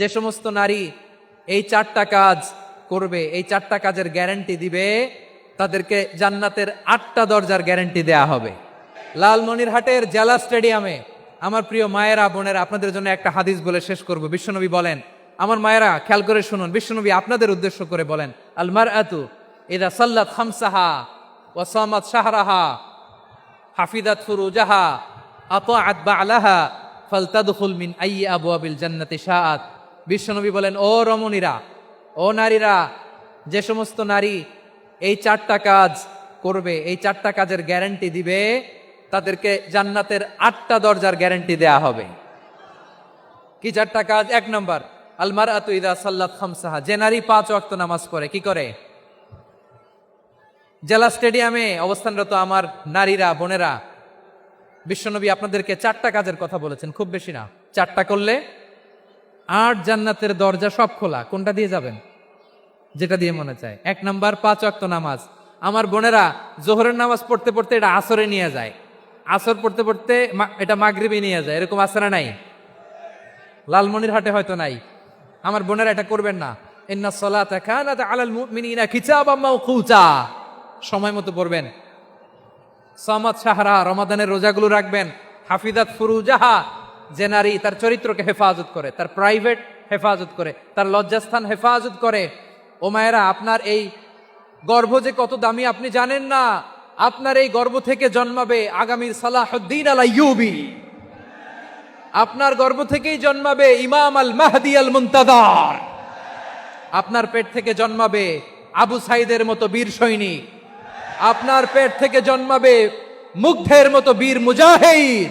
যে সমস্ত নারী এই চারটা কাজ করবে, এই চারটা কাজের গ্যারান্টি দিবে, তাদেরকে জান্নাতের আটটা দরজার গ্যারান্টি দেয়া হবে। লালমনিরহাটের জেলা স্টেডিয়ামে আমার প্রিয় মায়েরা, বোনেরা, আপনাদের জন্য একটা হাদিস বলে শেষ করব। বিশ্বনবী বলেন, আমার মায়েরা, খেয়াল করে শুনুন, বিশ্বনবী আপনাদের উদ্দেশ্য করে বলেন আলমার আতু এদা সাল্লাত খামসাহা ওয়াসামাত শাহরাহা, হাফিদাত ফুরুজাহা, আতাআত বালাহা, ফালতাদখুল মিন আইয়ি আবওয়াবিল জান্নাতি শাআত। বিশ্বনবী বলেন, ও রমণীরা, ও নারীরা, যে সমস্ত নারী এই চারটা কাজ করবে, এই চারটা কাজের গ্যারান্টি দিবে, তাদেরকে জান্নাতের আটটা দরজার গ্যারান্টি দেয়া হবে। কি চারটা কাজ? এক নম্বর আলমার আতু ইদা সাল্লাত খামসাহা। যে নারী পাঁচ ওয়াক্ত নামাজ পড়ে, কি করে? জেলা স্টেডিয়ামে অবস্থানরত আমার নারীরা, বোনেরা, বিশ্বনবী আপনাদেরকে চারটা কাজের কথা বলেছেন, খুব বেশি না। চারটা করলে আট জান্নাতের দরজা সব খোলা, কোনটা দিয়ে যাবেন? যেটা দিয়ে মনে চায়। এক নাম্বার, পাঁচ অক্ত নামাজ। আমার বোনেরা, জোহরের নামাজ পড়তে পড়তে এটা আসরে নিয়ে যায়। আসর পড়তে পড়তে এটা মাগরিবে নিয়ে যায়। এরকম আসরে নাই। লালমনির হাটে হয়তো নাই। আমার বোনেরা এটা করবেন না। ইন্না সলাতা কানাত সময় মতো পড়বেন। সামাদ সাহারা, রমাদানের রোজাগুলো রাখবেন। হাফিদাত ফুরুজাহা যে নারী তার চরিত্রকে হেফাজত করে, তার প্রাইভেট হেফাজত করে, তার লজ্জাস্থান হেফাজত করে। ও মায়েরা, আপনার এই গর্ভ যে কত দামি আপনি জানেন না? আপনার এই গর্ভ থেকে জন্মাবে আগামীর সালাহুদ্দিন আল আইয়ুবি আপনার গর্ভ থেকেই জন্মাবে ইমাম আল মাহদি আল মুন্তাদার আপনার পেট থেকে জন্মাবে আবু সাইদের মতো বীর সৈনিক। আপনার পেট থেকে জন্মাবে মুগ্ধের মতো বীর মুজাহিদ।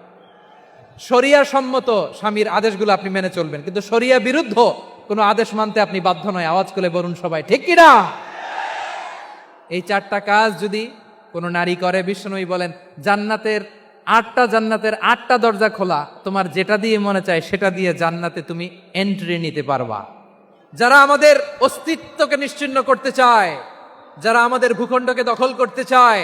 শরিয়া সম্মত স্বামীর আদেশগুলো আপনি মেনে চলবেন। কিন্তু শরিয়া বিরুদ্ধ কোনো আদেশ মানতে আপনি বাধ্য নয়। আওয়াজ করে বলুন সবাই, ঠিক কিনা? এই চারটা কাজ যদি কোনো নারী করে বিষ্ণুই বলেন, জান্নাতের আটটা জান্নাতের আটটা দরজা খোলা, তোমার যেটা দিয়ে মনে চায় সেটা দিয়ে জান্নাতে তুমি এন্ট্রি নিতে পারবা। যারা আমাদের অস্তিত্বকে নিশ্চিন্ন করতে চায়, যারা আমাদের ভূখণ্ডকে দখল করতে চায়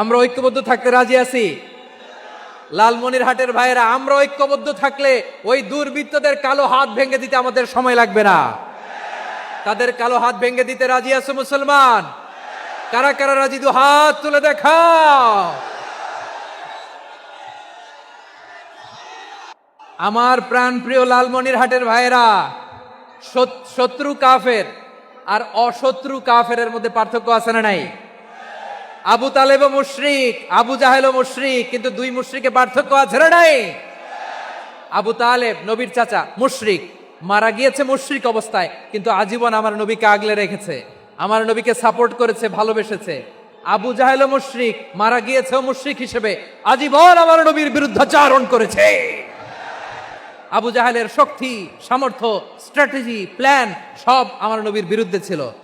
আমরা ঐক্যবদ্ধ থাকতে রাজি আছি? লালমনির হাটের ভাইয়েরা, আমরা ঐক্যবদ্ধ থাকলে ওই দুর্বৃত্তদের কালো হাত ভেঙে দিতে আমাদের সময় লাগবে না। তাদের কালো হাত ভেঙে দিতে রাজি আছে মুসলমান? কারা কারা রাজি? দু হাত তুলে দেখাও। আমার প্রাণ প্রিয় লালমনির হাটের ভাইয়েরা শত্রু কাফের আর অশত্রু কাফের মধ্যে পার্থক্য আছে না নাই? আবু তালেব মুশরিক, আবু জাহেল মুশরিক, কিন্তু দুই মুশরিকে পার্থক্য আছে না নাই? আবু তালেব, নবীর চাচা, মুশরিক। মারা গিয়েছে মুশরিক অবস্থায়, কিন্তু আজীবন আমার নবীকে আগলে রেখেছে। আমার নবীকে সাপোর্ট করেছে, ভালোবেসেছে। আবু জাহেল মুশরিক, মারা গিয়েছে মুশরিক হিসেবে আজীবন আমার নবীর বিরুদ্ধাচারণ করেছে। আবু জাহেলের শক্তি, সামর্থ্য স্ট্র্যাটেজি প্ল্যান সব আমার নবীর বিরুদ্ধে ছিল।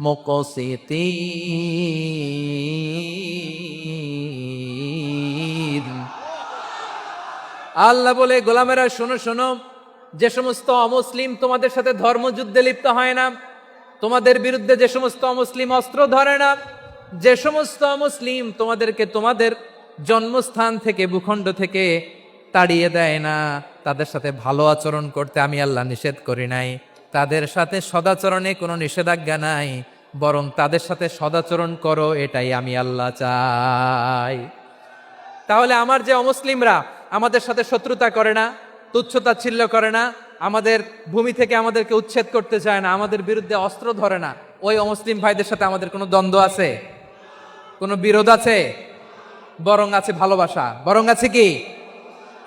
মুকসিতিন। আল্লাহ বলে, গোলামেরা, শোনো শোনো, যে সমস্ত অমুসলিম তোমাদের সাথে ধর্মযুদ্ধে লিপ্ত হয় না, তোমাদের বিরুদ্ধে যে সমস্ত অমুসলিম অস্ত্র ধরে না, যে সমস্ত মুসলিম তোমাদেরকে তোমাদের জন্মস্থান থেকে, ভূখণ্ড থেকে তাড়িয়ে দেয় না, তাদের সাথে ভালো আচরণ করতে আমি আল্লাহ নিষেধ করি নাই। তাদের সাথে সদাচরণে কোনো নিষেধাজ্ঞা নাই, বরং তাদের সাথে সদাচরণ করো, এটাই আমি আল্লাহ চাই। তাহলে আমার যে অমুসলিমরা আমাদের সাথে শত্রুতা করে না তুচ্ছতাচ্ছিল্য করে না, আমাদের ভূমি থেকে আমাদেরকে উচ্ছেদ করতে চায় না, আমাদের বিরুদ্ধে অস্ত্র ধরে না, ওই অমুসলিম ভাইদের সাথে আমাদের কোনো দ্বন্দ্ব আছে? কোনো বিরোধ আছে? বরং আছে ভালোবাসা। বরং আছে কি?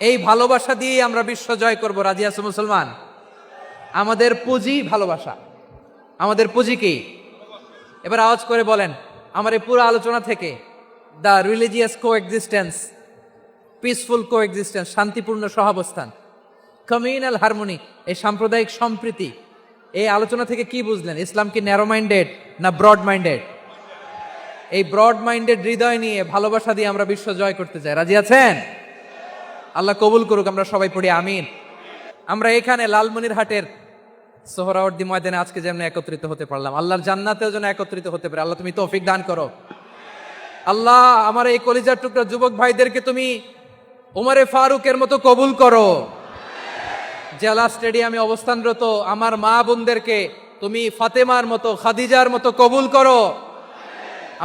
এই ভালোবাসা দিয়েই আমরা বিশ্ব জয় করব, রাজি আছে মুসলমান? আমাদের পুঁজি ভালোবাসা। আমাদের পুঁজি কি? এবার আওয়াজ করে বলেন, আমার এই পুরো আলোচনা থেকে the religious coexistence peaceful coexistence শান্তিপূর্ণ সহাবস্থান, কমিউনাল হারমোনি, এই সাম্প্রদায়িক সম্প্রীতি, এই আলোচনা থেকে কি বুঝলেন? ইসলাম কি ন্যারো মাইন্ডেড না ব্রড মাইন্ডেড এই ব্রড মাইন্ডেড হৃদয় নিয়ে, ভালোবাসা দিয়ে আমরা বিশ্ব জয় করতে চাই। রাজি আছেন? আল্লাহ কবুল করুক, আমরা সবাই পড়ি, আমিন। আমরা এখানে লালমনির হাটের সোহরাওয়ার্দি ময়দানে আজকে যেমন একত্রিত হতে পারলাম, আল্লাহর জান্নাতেও যেন একত্রিত হতে পারে। আল্লাহ, তুমি তৌফিক দান করো। আল্লাহ, আমার এই কলিজার টুকরা যুবক ভাইদেরকে তুমি উমারে ফারুকের মতো কবুল করো। জেলা স্টেডিয়ামে অবস্থানরত আমার মা বোনদেরকে তুমি ফাতেমার মতো, খাদিজার মতো কবুল করো।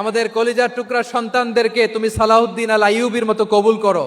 আমাদের কলিজার টুকরা সন্তানদেরকে তুমি সালাউদ্দিন আল আইয়ুবির মতো কবুল করো।